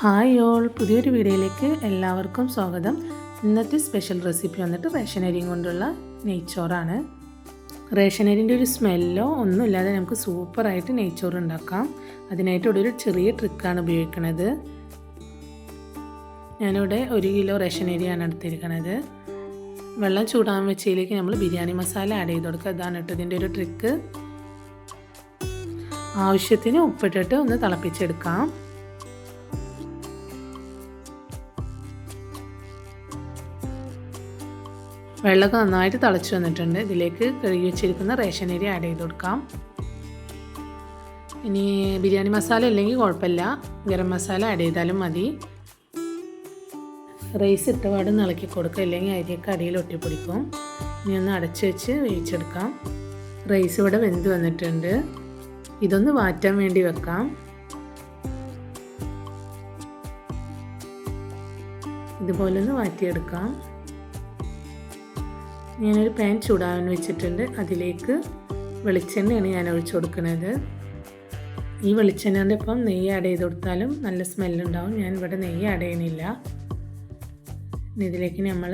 Hi all. പുതിയൊരു വീഡിയോയിലേക്ക് എല്ലാവർക്കും സ്വാഗതം. ഇന്നത്തെ സ്പെഷ്യൽ റെസിപ്പി വന്നിട്ട് റേഷൻ അരിയും കൊണ്ടുള്ള നെയ്ച്ചോറാണ്. റേഷൻ അരിന്റെ ഒരു സ്മെല്ലോ ഒന്നുമില്ലാതെ നമുക്ക് സൂപ്പറായിട്ട് നെയ്ച്ചോറ് ഉണ്ടാക്കാം. അതിനായിട്ട് ഇവിടെ ഒരു ചെറിയ ട്രിക്കാണ് ഉപയോഗിക്കുന്നത് ഞാനിവിടെ ഒരു കിലോ റേഷൻ അരിയാണ് എടുത്തിരിക്കുന്നത് വെള്ളം ചൂടാൻ വെച്ചതിലേക്ക് നമ്മൾ ബിരിയാണി മസാല ആഡ് ചെയ്ത് കൊടുക്കുക. അതാണ് കേട്ടോ ഇതിന്റെ ഒരു ട്രിക്ക്. ആവശ്യത്തിന് ഉപ്പിട്ടിട്ട് ഒന്ന് തിളപ്പിച്ചെടുക്കാം. വെള്ളമൊക്കെ നന്നായിട്ട് തിളച്ച് വന്നിട്ടുണ്ട്. ഇതിലേക്ക് കഴുകി വെച്ചിരിക്കുന്ന റേഷൻ അരി ആഡ് ചെയ്ത് കൊടുക്കാം. ഇനി ബിരിയാണി മസാല ഇല്ലെങ്കിൽ കുഴപ്പമില്ല. ഗരം മസാല ആഡ് ചെയ്താലും മതി. റൈസ് ഇട്ടപാട് നിളക്കി കൊടുക്കുക. ഇല്ലെങ്കിൽ അരിയൊക്കെ അടിയിൽ ഒട്ടിപ്പിടിക്കും. ഇനി ഒന്ന് അടച്ചു വെച്ച് വേവിച്ചെടുക്കാം. റൈസ് ഇവിടെ വെന്ത് വന്നിട്ടുണ്ട്. ഇതൊന്ന് വാറ്റാൻ വേണ്ടി വെക്കാം. ഇതുപോലെ ഒന്ന് വാറ്റിയെടുക്കാം. ഞാനൊരു പാൻ ചൂടാവാൻ വെച്ചിട്ടുണ്ട്. അതിലേക്ക് വെളിച്ചെണ്ണയാണ് ഞാൻ ഒഴിച്ചു കൊടുക്കുന്നത്. ഈ വെളിച്ചെണ്ണന്റെ ഒപ്പം നെയ്യ് ആഡ് ചെയ്ത് കൊടുത്താലും നല്ല സ്മെല്ലുണ്ടാവും. ഞാൻ ഇവിടെ നെയ്യ് ആഡ് ചെയ്യുന്നില്ല. ഇതിലേക്ക് നമ്മൾ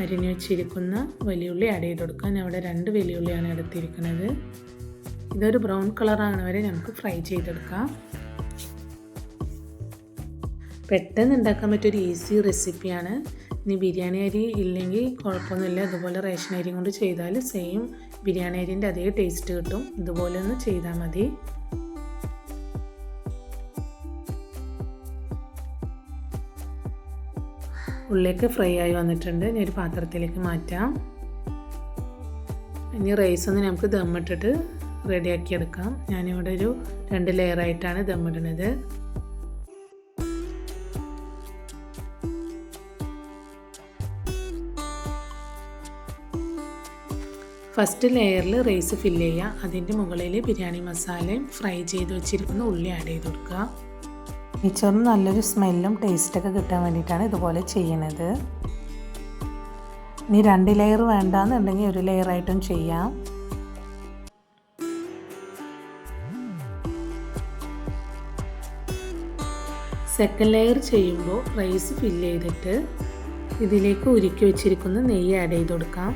അരിഞ്ഞു വെച്ചിരിക്കുന്ന വലിയുള്ളി ആഡ് ചെയ്ത് കൊടുക്കാം. ഞാൻ അവിടെ രണ്ട് വലിയുള്ളിയാണ് എടുത്തിരിക്കുന്നത്. ഇതൊരു ബ്രൗൺ കളറാണ്. വരെ നമുക്ക് ഫ്രൈ ചെയ്തെടുക്കാം. പെട്ടെന്ന് ഉണ്ടാക്കാൻ പറ്റിയൊരു ഈസി റെസിപ്പിയാണ്. ഇനി ബിരിയാണി അരി ഇല്ലെങ്കിൽ കുഴപ്പമൊന്നുമില്ല. ഇതുപോലെ റേഷൻ അരി കൊണ്ട് ചെയ്താൽ സെയിം ബിരിയാണി അരിന്റെ അതേ ടേസ്റ്റ് കിട്ടും. ഇതുപോലെ ഒന്ന് ചെയ്താൽ മതി. ഉള്ളിലേക്ക് ഫ്രൈ ആയി വന്നിട്ടുണ്ട്. ഇനി ഒരു പാത്രത്തിലേക്ക് മാറ്റാം. ഇനി റൈസ് ഒന്ന് നമുക്ക് ദമ്മിട്ടിട്ട് റെഡിയാക്കി എടുക്കാം. ഞാനിവിടെ ഒരു രണ്ട് ലെയറായിട്ടാണ് ദമ്മിടുന്നത് ഫസ്റ്റ് ലെയറിൽ റൈസ് ഫില്ല് ചെയ്യുക. അതിന്റെ മുകളിൽ ബിരിയാണി മസാലയും ഫ്രൈ ചെയ്ത് വെച്ചിരിക്കുന്ന ഉള്ളി ആഡ് ചെയ്ത് കൊടുക്കുക. നെയ്ച്ചോറിന് നല്ലൊരു സ്മെല്ലും ടേസ്റ്റൊക്കെ കിട്ടാൻ വേണ്ടിയിട്ടാണ് ഇതുപോലെ ചെയ്യണത് ഇനി രണ്ട് ലെയർ വേണ്ടാന്നുണ്ടെങ്കിൽ ഒരു ലെയർ ലെയറായിട്ടും ചെയ്യാം. സെക്കൻഡ് ലെയർ ചെയ്യുമ്പോൾ റൈസ് ഫില്ല് ചെയ്തിട്ട് ഇതിലേക്ക് ഉരുക്കി വെച്ചിരിക്കുന്ന നെയ്യ് ആഡ് ചെയ്ത് കൊടുക്കാം.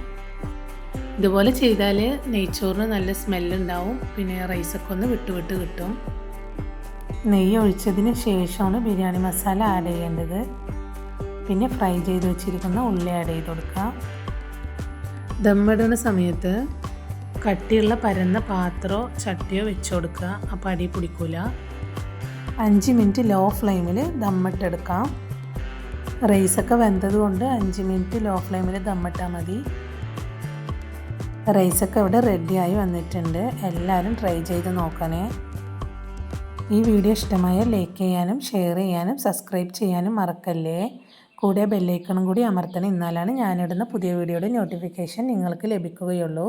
ഇതുപോലെ ചെയ്താൽ നെയ്ച്ചോറിന് നല്ല സ്മെല്ലുണ്ടാവും. പിന്നെ റൈസൊക്കെ ഒന്ന് വിട്ടുവിട്ട് വിട്ട് കിട്ടും. നെയ്യ് ഒഴിച്ചതിന് ശേഷമാണ് ബിരിയാണി മസാല ആഡ് ചെയ്യേണ്ടത്. പിന്നെ ഫ്രൈ ചെയ്ത് വെച്ചിരിക്കുന്ന ഉള്ളി ആഡ് ചെയ്ത് കൊടുക്കുക ദമ്മിടുന്ന സമയത്ത് കട്ടിയുള്ള പരന്ന പാത്രമോ ചട്ടിയോ വെച്ച് കൊടുക്കുക. അപ്പോൾ അടി പിടിക്കൂല. അഞ്ച് മിനിറ്റ് ലോ ഫ്ലെയിമിൽ ദമ്മിട്ടെടുക്കാം. റൈസൊക്കെ വെന്തത് കൊണ്ട് അഞ്ച് മിനിറ്റ് ലോ ഫ്ലെയിമിൽ ദമ്മിട്ടാൽ മതി. റൈസൊക്കെ ഇവിടെ റെഡിയായി വന്നിട്ടുണ്ട്. എല്ലാവരും ട്രൈ ചെയ്ത് നോക്കണേ. ഈ വീഡിയോ ഇഷ്ടമായാൽ ലൈക്ക് ചെയ്യാനും ഷെയർ ചെയ്യാനും സബ്സ്ക്രൈബ് ചെയ്യാനും മറക്കല്ലേ? കൂടെ ബെല്ലൈക്കണും കൂടി അമർത്തണം. എന്നാലാണ് ഞാനിടുന്ന പുതിയ വീഡിയോയുടെ നോട്ടിഫിക്കേഷൻ നിങ്ങൾക്ക് ലഭിക്കുകയുള്ളൂ.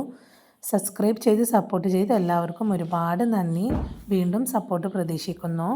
സബ്സ്ക്രൈബ് ചെയ്ത് സപ്പോർട്ട് ചെയ്ത് എല്ലാവർക്കും ഒരുപാട് നന്ദി. വീണ്ടും സപ്പോർട്ട് പ്രതീക്ഷിക്കുന്നു.